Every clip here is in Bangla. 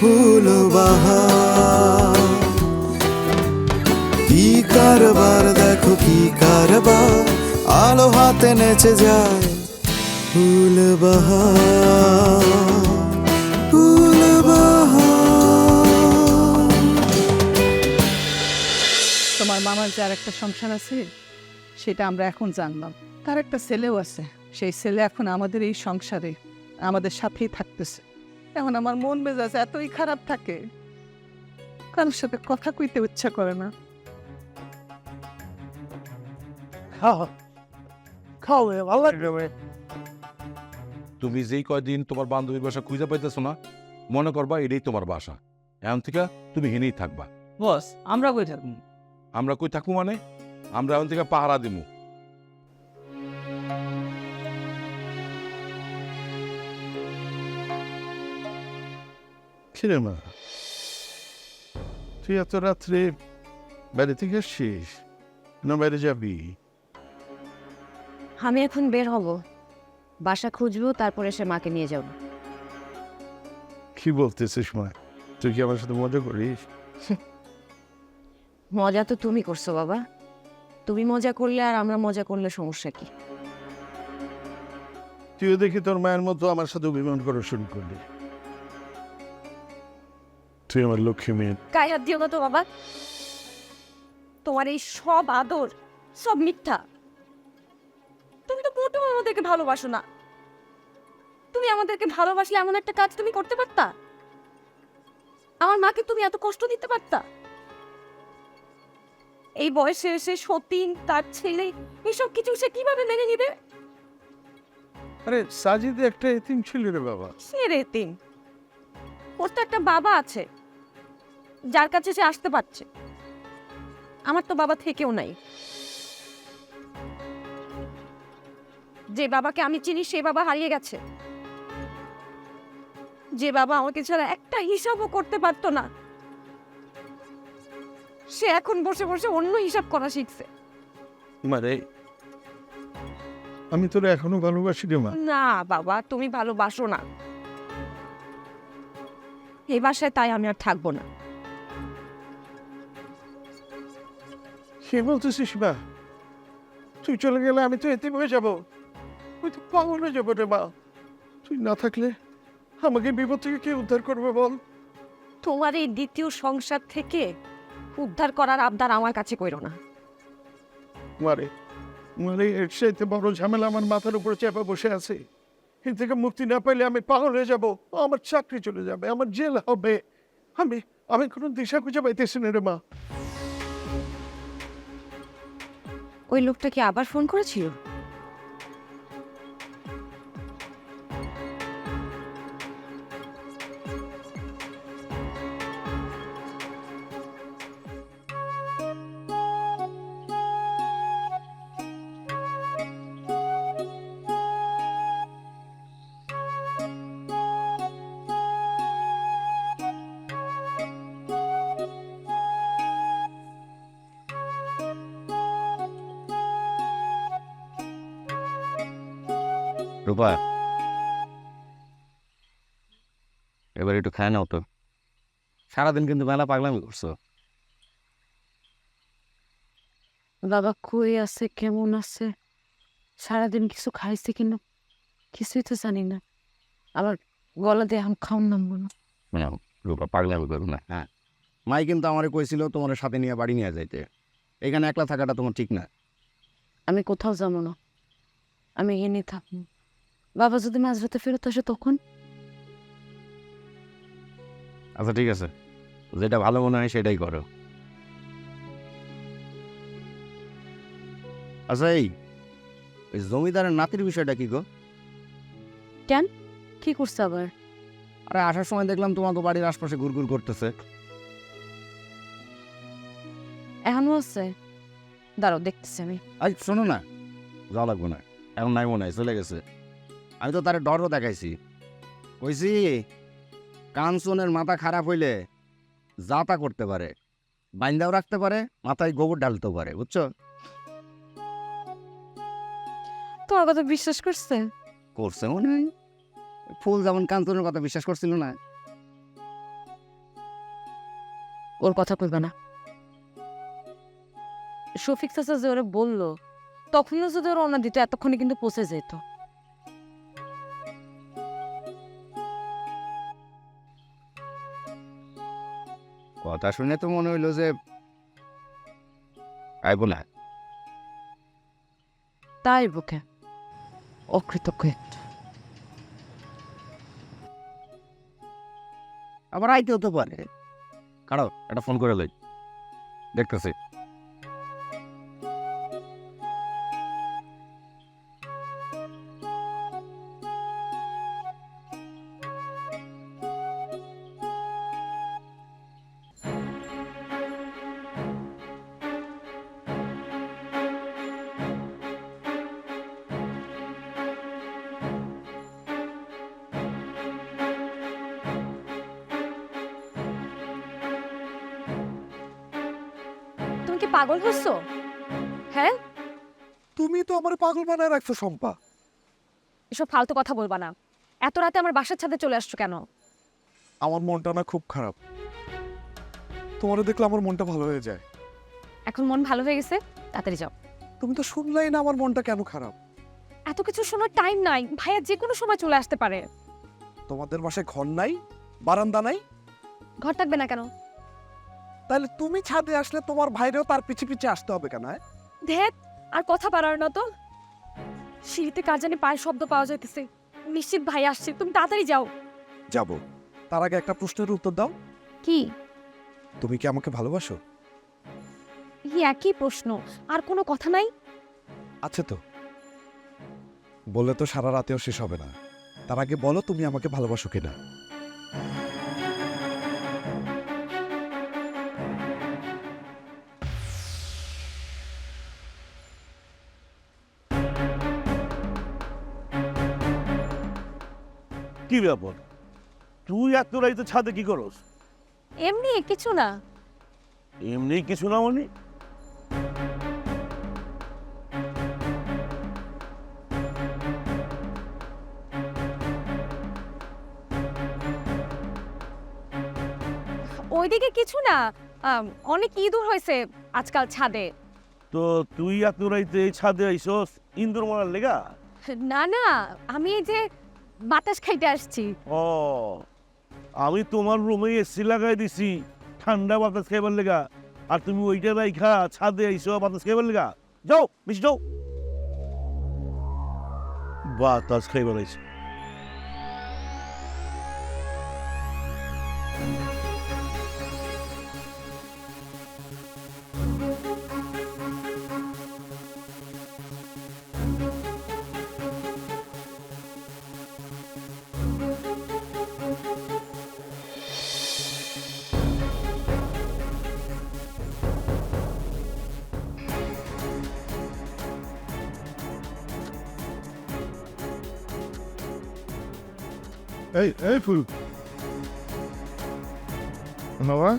ফুল বাহার কি কারবার, দেখো কি কারবার। আলো হাতে নেচে যায় ফুল বাহার তোমার মামার যার একটা সংসার আছে, সেটা আমরা এখন জানলাম। তার একটা ছেলেও আছে। সেই ছেলে এখন আমাদের এই সংসারে, আমাদের সাথেই থাকতেছে। এখন আমার মন মেজাজ এতই খারাপ থাকে। কারোর সাথে কথা কইতে ইচ্ছা করে না। খাও। খাও ভালো লাগবে। তুমি যেই কয়দিন তোমার বান্ধবীর বাসা খুঁজে পাইতেছো না মনে করবা এটাই তোমার বাসা। এখন থেকে তুমি হেনেই থাকবা। বস আমরা কই থাকব? আমরা কই থাকব মানে? আমরা এখন থেকে পাহারা দিমু। কিরে মা তুই এত রাত্রে বাইরে থেকে আসছিস? না বাইরে যাবি? আমি এখন বের হব। বাসা খুঁজবো তারপর এসে মাকে নিয়ে যাব। কি বলতেছিস মা? তুই কি আমার সাথে মজা করিস? মজা তো তুমি করছ বাবা। তুমি মজা করলে আর আমরা মজা করলে সমস্যা কি? তুইও দেখি তোর মায়ের মতো আমার সাথে অভিমান করা শুরু করলি। তুই আমার লক্ষ্মী মেয়ে। গায়ে হাত দিও না তো বাবা। তোমার এই সব আদর সব মিথ্যা। তুমি তো মোটেও আমাদেরকে ভালোবাসো না। তুমি আমাদেরকে ভালোবাসলে এমন একটা কাজ তুমি করতে পারতা? আমার মাকে তুমি এত কষ্ট দিতে পারতা? এই বয়সে এসে সতীন তার ছেলে এসব কিছু সে কীভাবে মেনে নিবে? আরে সাজিদ একটা এতিম ছিল রে বাবা। সে রে তিন ওর তো একটা বাবা আছে। যার কাছে সে আসতে পারছে। আমার তো বাবা থেকেও নাই। যে বাবাকে আমি চিনি সে বাবা হারিয়ে গেছে। যে বাবা আমাকে ছাড়া একটা হিসাবও করতে পারতো না। সে এখন বসে বসে অন্য হিসাব করা শিখছে। মানে? আমি তোর এখনও ভালোবাসি রে মা। না বাবা তুমি ভালোবাসো না। এই বাসায় তাই আমি আর থাকব না। সে বলতেছিস মা? তুই চলে গেলে আমি তো এতিম হয়ে যাব। আমি তো পাগল হয়ে যাব রে মা। তুই না থাকলে আমাকে বিপদ থেকে কে উদ্ধার করবে বল? তোমার এই দ্বিতীয় সংসার থেকে উদ্ধার করার আবদার আমার কাছে কইরো না। মারে মারে এর চাইতে বড় ঝামেলা আমার মাথার উপরে চেপে বসে আছে। এর থেকে মুক্তি না পাইলে আমি পাগল হয়ে যাব। আমার চাকরি চলে যাবে আমার জেল হবে। আমি আমি কোনো দিশা খুঁজে পাইতেছি না রে মা। ওই লোকটা কি আবার ফোন করেছিল? রূপা। এবার একটু খায় নাও তো। সারাদিন কিন্তু মেলা পাগলামি করছ। বাবা কই আছে কেমন আছে? সারাদিন কিছু খাইছে কিনা? কিছুই তো জানি না। আবার গলা দিয়ে আম খাওয়ান নামবো না মানে রূপা পাগলামি করো না। হ্যাঁ। মাই কিন্তু আমারে কইছিল তোমার সাথে নিয়ে বাড়ি নিয়ে যাইতে। এখানে একলা থাকাটা তোমার ঠিক না। আমি কোথাও যাব না। আমি এনে থাকব। বাবা যদি মাঝরাতে ফেরত আসে তখন? আচ্ছা ঠিক আছে। যেটা ভালো মনে হয় সেটাই করো। আচ্ছা এই ওই জমিদারের নাতির বিষয়টা কি গো? কি করছে আবার? আরে আসার সময় দেখলাম তোমাকে বাড়ির আশপাশে ঘুরঘুর করতেছে। এখনও আছে? দাঁড়াও দেখতেছি আমি। আজ শোনো না। যাওয়া লাগবে না। এখন নাই মনে হয় চলে গেছে। আমি তো তার ডরও দেখাইছি। কইছি কাঞ্চনের মাথা খারাপ হইলে যা তা করতে পারে বাইন্দাও রাখতে পারে মাথায় গোবর ঢালতেও পারে বুঝছ? তোমার কথা বিশ্বাস করছে? করছে মনে হয়। ফুল যেমন কাঞ্চনের কথা বিশ্বাস করছিল না। ওর কথা কইবা না। শফিক চাচা যে ওরা বলল তখনও যদি ওরা অন্য দিত এতক্ষণে কিন্তু পৌঁছে যেত কথা শুনে তো মনে হইল যে আইব না তাই বুকে। অকৃতজ্ঞ। আবার আইতে হতে পারে। কারও একটা ফোন করে লই। দেখতেছি। পাগল হচ্ছো? হ্যাঁ? তুমি তো আমার পাগল বানায় রাখছো শম্পা। এসব ফালতু কথা বলবা না। এত রাতে আমার বাসার ছাদে চলে আসছো কেন? আমার মনটা না খুব খারাপ। তোমারে দেখলে আমার মনটা ভালো হয়ে যায়। এখন মন ভালো হয়ে গেছে? তাড়াতাড়ি যাও। তুমি তো শুনলাই না আমার মনটা কেন খারাপ। এত কিছু শোনার টাইম নাই। ভাইয়া যে কোনো সময় চলে আসতে পারে। তোমাদের বাসায় ঘর নাই? বারান্দা নাই? ঘর থাকবে না কেন? তাহলে তুমি ছাদে আসলে তোমার ভাইরেও তার পিছে পিছে আসতে হবে কেন হ্যাঁ? ধেত আর কথা পারার না তো। সিঁড়িতে কার জানি পায়ের শব্দ পাওয়া যাইতেছে। নিশ্চিত ভাই আসছে তুমি তাড়াতাড়ি যাও। যাব। তার আগে একটা প্রশ্নের উত্তর দাও। কি? তুমি কি আমাকে ভালোবাসো? এই একই প্রশ্ন আর কোনো কথা নাই? আছে তো। বললে তো সারা রাতেও শেষ হবে না। তার আগে বলো তুমি আমাকে ভালোবাসো কিনা। কি ব্যাপার? তুই এত রাইতে ছাদে কি করস? এমনি কিছু না। এমনি কিছু না মানে? ওইদিকে কিছু না। আম, অনেক ইঁদুর হয়েছে আজকাল ছাদে। তো তুই এত রাইতে এই ছাদে আইসস ইন্দুর মারার লেগা? না না আমি এই যে বাতাস খাইতে আসছি। ও, আমি তোমার রুমে এসি লাগাই দিছি, ঠান্ডা বাতাস খাইবার লেগা। আর তুমি ওইটা রাইখা, ছাদে আইসো, বাতাস খাইবার লেগা। যাও বেশি যাও। বাতাস খাইবার আইসো। এই এই ফুল বাবা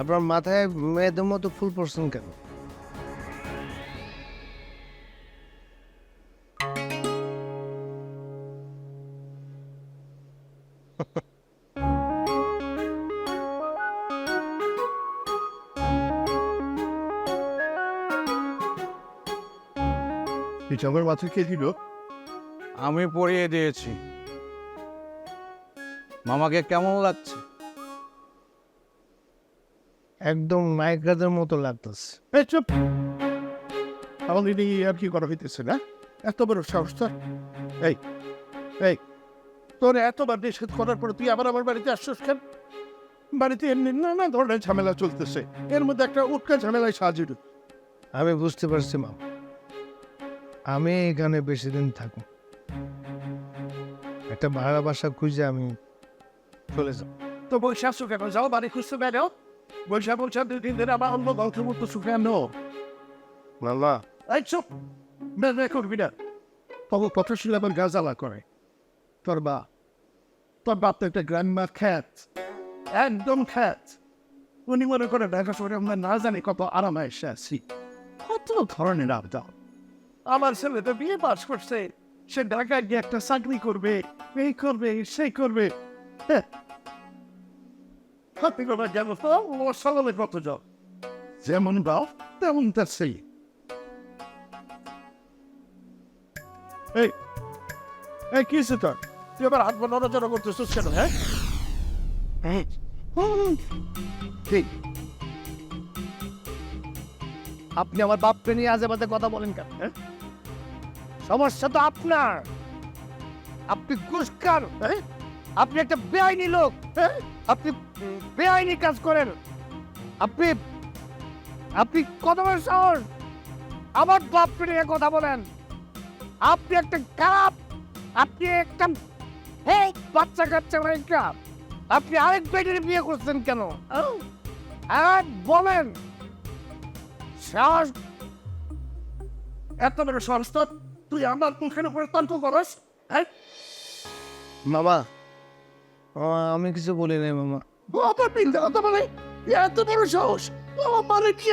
আপনার মাথায় মেয়েদের মতো ফুল পড়ছেন কেন? মাথায় কে দিল? আমি পড়িয়ে দিয়েছি। মামাকে কেমন লাগছে? একদম নায়িকাদের মতো লাগতেছে। চুপ! আমাদের নিয়ে আর কি করা হইতেছে না? এত বড় সাহস তোর। এই এই তোর এতবার নিষেধ করার পরে তুই আবার আমার বাড়িতে আসছিস কেন? বাড়িতে এমনি নানা ধরনের ঝামেলা চলতেছে। এর মধ্যে একটা উৎকা ঝামেলায় সাজির। আমি বুঝতে পারছি মা আমি এখানে বেশি দিন থাকব। একটা ভাড়া বাসা খুঁজে আমি চলে যাব। তো বৈশাখ সুখে যাও বাড়ি খুঁজতে বেরো। বৈশাখ বৈশাখ দুই তিন দিন আমার অন্য গল্পমূর্ত সুখে নো মামা। এই চুপ বের করবি না। তখন কত ছিল আমার গাজালা করে। তোর বা তোর বাপ তো একটা গ্র্যান্ডমা খ্যাত একদম খ্যাত। উনি মনে করে ঢাকা শহরে আমরা না জানি কত আরামে এসে আছি। কত ধরনের আবদার। আমার ছেলে তো বিয়ে পাস করছে। সে ঢাকায় গিয়ে একটা চাকরি করবে এই করবে সেই করবে। হ্যাঁ। হাতি কথা গেল তো ও কত যাও। যেমন বাপ তেমন তার সেই এই এই কি হয়েছে তোর? তুই আবার হাত নড়াচড়া করতেছিস কেন হ্যাঁ? ঠিক। আপনি আমার বাপকে নিয়ে আজে বাজে কথা বলেন কেন হ্যাঁ? সমস্যা তো আপনার। আপনি ঘুষকার হ্যাঁ? আপনি একটা বেআইনি লোক হ্যাঁ? আপনি বেআইনি কাজ করেন। আপনি আপনি কত বড় সাহস? আমার বাপকে নিয়ে কথা বলেন। আপনি একটা খারাপ আপনি একটা হ্যাঁ বাচ্চা কাচ্চা একটা আপনি আরেক বেটির বিয়ে করছেন কেন? হ্যাঁ বলেন। সাহস এত বড় সংস্থা তুই আমার মুখের উপরে তর্ক করস? হ্যাঁ? মামা আমি কিছু বলি নাই মামা। আমার বিন্দা তো মানে এত বড় সাহস। আমার কি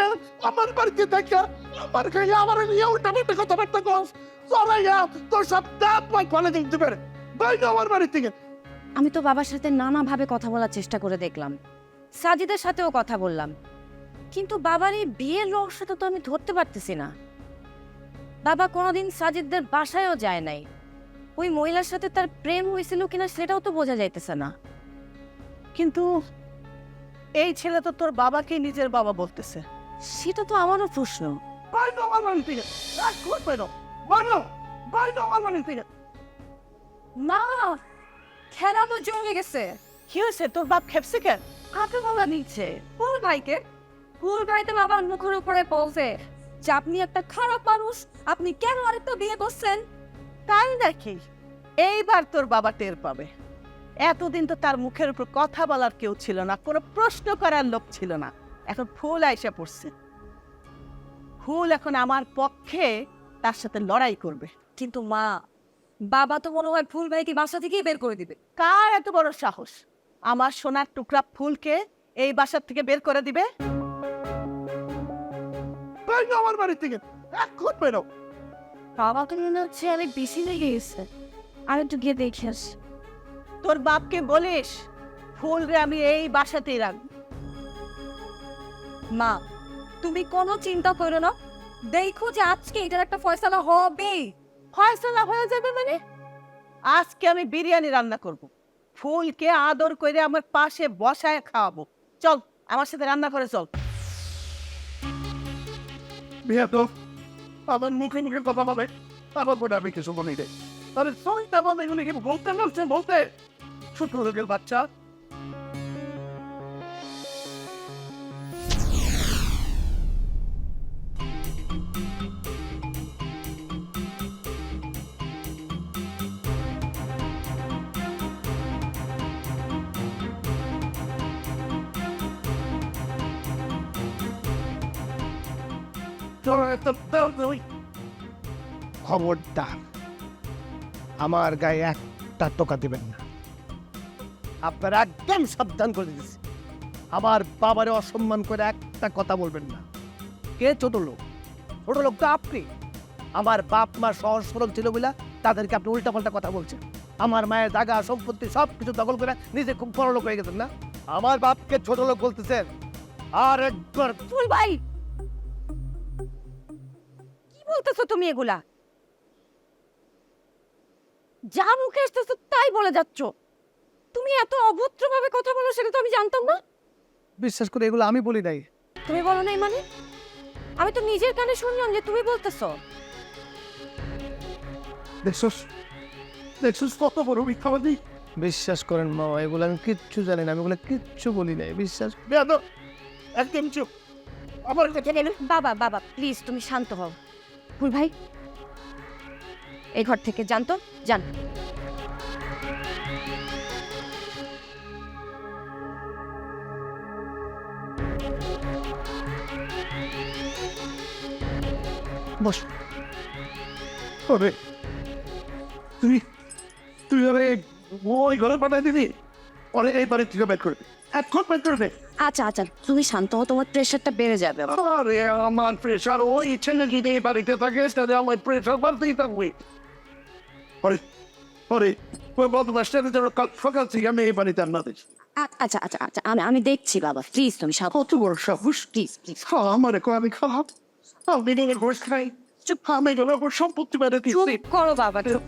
আমার বাড়িতে দেখা। আমার কাছে আমার নিয়ে উল্টা পাল্টা কথাবার্তা কস। চলাইয়া তোর সব দাঁত মাই ফলে দিতে পারে বাইরে আমার বাড়ি থেকে আমি তো বাবার সাথে নানাভাবে কথা বলার চেষ্টা করে দেখলাম। সাজিদের সাথেও কথা বললাম। কিন্তু বাবার এই বিয়ের রহস্যটা তো আমি ধরতে পারতেছি না। বাবা কোনোদিন সাজিদদের বাসায়ও যায় নাই। ওই মহিলার সাথে তার প্রেম হয়েছিল কিনা সেটাও তো বোঝা যাইতেছে না। কিন্তু এই ছেলে তো তোর বাবাকে নিজের বাবা বলতেছে। সেটা তো আমারও প্রশ্ন। না খেলা তো জমে গেছে। কি হয়েছে? তোর বাপ খেপছে কেন? কাকে বাবা নিচ্ছে ফুল ভাইকে? ফুল ভাই তো বাবার মুখের উপরে বলছে। যে আপনি একটা খারাপ মানুষ আপনি কেন আরেকটা বিয়ে করছেন? তাই নাকি? এইবার তোর বাবা টের পাবে। এতদিন তো তার মুখের উপর কথা বলার কেউ ছিল না কোনো প্রশ্ন করার লোক ছিল না। এখন ফুল আইসা পড়ছে। ফুল এখন আমার পক্ষে তার সাথে লড়াই করবে। কিন্তু মা বাবা তো মনে হয় ফুল ভাইকে বাসা থেকেই বের করে দিবে। কার এত বড় সাহস? আমার সোনার টুকরা ফুলকে এই বাসার থেকে বের করে দিবে? বাইরে আমার বাড়ি থেকে। এক কোট বাইরে বাবা মনে হচ্ছে অনেক বেশি লেগে গেছে। আর একটু গিয়ে দেখে তোর বাপকে বলিস ফুলরে আমি এই বাসাতেই রাখব। মা, তুমি কোনো চিন্তা করো না। দেখো যে আজকে এটার একটা ফয়সালা হবে। ফয়সলা হয়ে যাবে মানে? আজকে আমি বিরিয়ানি রান্না করব। ফুলকে আদর করে আমার পাশে বসায় খাওয়াবো। চল, আমার সাথে রান্না করে চল। বিয়া তো আমার মুখে মুখে কথা বলে আমার পরে আমি কিছু বলি দেয় তাহলে সইটা তারপর এগুলি কি বলতে নামছে বলতে ছোট লোকের বাচ্চা। খবরদার আমার গায়ে একটা টোকা দিবেন না। আপনারা একদম সাবধান করে দিচ্ছি আমার বাবারে অসম্মান করে একটা কথা বলবেন না। কে ছোট লোক? ছোট লোক তো আপনি। আমার বাপ মা সহজ সরল ছিল বলে তাদেরকে আপনি উল্টাপাল্টা কথা বলছেন। আমার মায়ের জায়গা সম্পত্তি সব কিছু দখল করে নিজে খুব বড় লোক হয়ে গেছেন না? আমার বাপকে ছোট লোক বলতেছেন। আর একবার ফুল ভাই বলতেছো তুমি এগুলা? যা মুখে আসতেছো তাই বলে যাচ্ছ। তুমি এত অভদ্রভাবে কথা বলো সেটা তো আমি জানতাম না। বিশ্বাস করে এগুলো আমি বলি নাই। তুমি বলো নাই মানে? আমি তো নিজের কানে শুনলাম যে তুমি বলতেছো। দেখছস? দেখছস কত বড় মিথ্যাবাদী? বিশ্বাস করেন মা এগুলো আমি কিচ্ছু জানি না আমি এগুলো কিচ্ছু বলি নাই বিশ্বাস একদম চুপ! আমার কথা বাবা বাবা প্লিজ তুমি শান্ত হও। ঠাকুর ভাই। এই ঘর থেকে যান তো, যান। বস। ওরে, তুই তুই আরে ওই ঘরে পাঠাই দিবি ওরে এই বাড়ি থেকে বের করবি এক ঘর বের করবে আচ্ছা আচ্ছা তুমি শান্ত হও তোমার প্রেশারটা বেড়ে যাবে আরে আমার প্রেশার ওই ছেলে যদি এই বাড়িতে থাকে তাহলে আমার প্রেশার বাড়তেই থাকবে। ওরে ওরে ওই বদমাসটা যেন কাল সকাল থেকে আমি এই বাড়িতে আর না দেখি আ- আচ্ছা আচ্ছা আচ্ছা আমি আমি দেখছি বাবা প্লিজ তুমি সাবধান কত বড় সাহস। প্লিজ প্লিজ হ্যাঁ আমার কো আমি খারাপ আমি নিজের ঘোষ খাই। চুপ। আমি সম্পত্তি বেড়ে চুপ দিচ্ছি করো বাবা চুপ।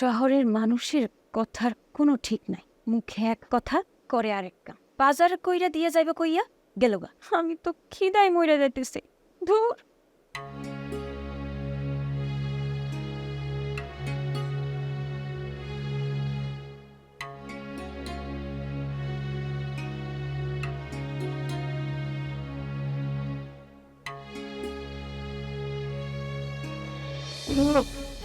শহরের মানুষের কথার কোনো ঠিক নাই। মুখে এক কথা, করে আরেক কাম। বাজার কইরা দিয়ে যাইবে কইয়া গেল গা। আমি তো খিদায় মইরা যাইতেছি। ধুর! আনছেন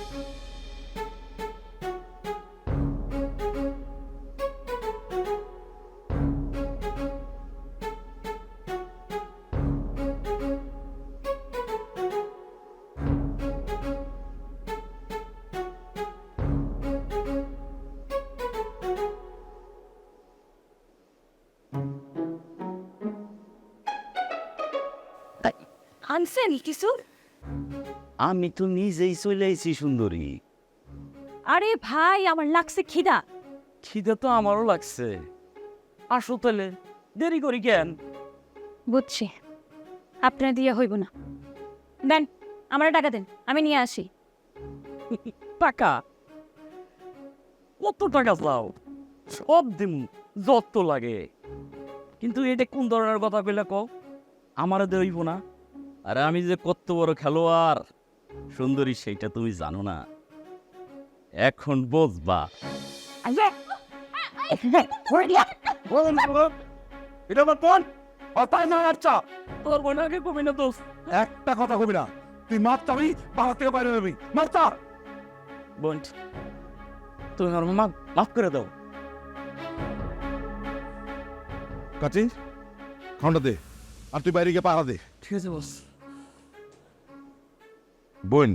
আমি তো নিজেই চলে আইছি সুন্দরী। আরে ভাই আমার লাগছে খিদা। খিদে তো আমারও লাগছে। আসো তাহলে দেরি করি কেন? বুঝছি। আপনার দিয়ে হইব না। দেন আমার টাকা দেন আমি নিয়ে আসি। টাকা? কত টাকা চাও? সব দিম যত লাগে। কিন্তু এটা কোন ধরনের কথা কইলে কও? আমারে দেইব না। আরে আমি যে কত বড় খেলোয়াড়। সুন্দরী সেইটা তুমি জানো না। এখন বুঝবা। এটা আমার বোন। কথাই না আচ্ছা। তোর বোন আগে কমে না দোস্ত। একটা কথা কবি না। তুই মাপ চাবি বাবা থেকে বাইরে হবি মাপতা বোন তুমি আমার মা মাফ করে দাও। দে। আর তুই বাইরে গিয়ে পাহারা দে। ঠিক আছে বস। বোন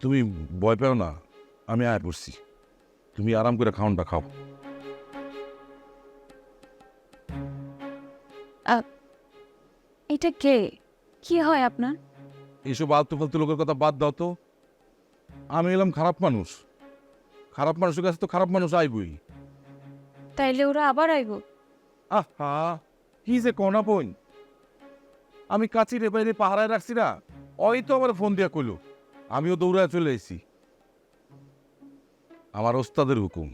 তুমি ভয় পেও না আমি আয় পড়ছি। তুমি আরাম করে খাওনটা খাও। এটা কে? কি হয় আপনার? এইসব আলতু ফালতু লোকের কথা বাদ দাও তো। আমি এলাম খারাপ মানুষ। খারাপ মানুষের কাছে তো খারাপ মানুষ আইবই। তাইলে ওরা আবার আইব। আহা হি যে কোনা বোন আমি কাছি রে বাইরে পাহারায় রাখছি না। ওই তো আমার ফোন দিয়া কইলো। আমিও দৌড়ায় চলে এসেছি আমার ওস্তাদের হুকুম।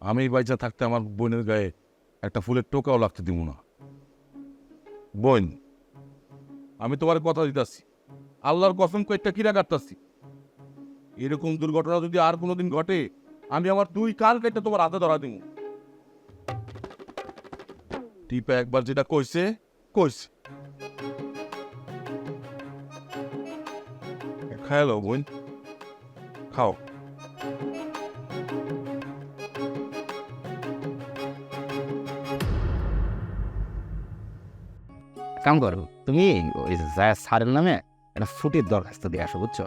আমি বাইচা থাকতে আমার বোনের গায়ে একটা ফুলের টোকাও লাগতে দিব না। বোন, আমি তোমার কথা দিতাছি। আল্লাহর কসম কয়েকটা কিরা কাটতাছি। এরকম দুর্ঘটনা যদি আর কোনোদিন ঘটে, আমি আমার দুই কাল কেটে তোমার হাতে ধরা দিব টিপা একবার যেটা কইছে কইছে খায়ালো বোন খাও কাম করো তুমি ওই জায়া স্যারের নামে একটা ছুটির দরখাস্ত দিয়ে আসো বুঝছ?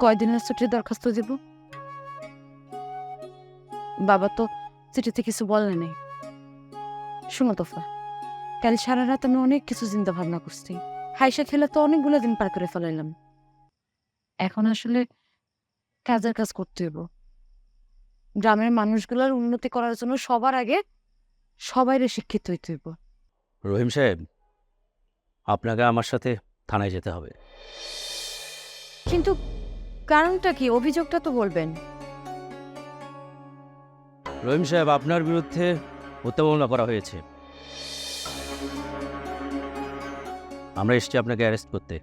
কয়দিনের ছুটির দরখাস্ত দিব? বাবা তো চিঠিতে কিছু বলে নেই। শুনো তোফা কাল সারা রাত আমি অনেক কিছু চিন্তা ভাবনা করছি। হাইসা খেলে তো অনেকগুলো দিন পার করে ফেলাইলাম। এখন আসলে কাজের কাজ করতে হইব। গ্রামের মানুষগুলোর উন্নতি করার জন্য সবার আগে সবাইরে শিক্ষিত হইতে হইব। রহিম সাহেব আপনাকে আমার সাথে থানায় যেতে হবে। কিন্তু কারণটা কি? অভিযোগটা তো বলবেন। রহিম সাহেব আপনার বিরুদ্ধে হত্যা মামলা করা হয়েছে। আমরা এসছি আপনাকে অ্যারেস্ট করতে।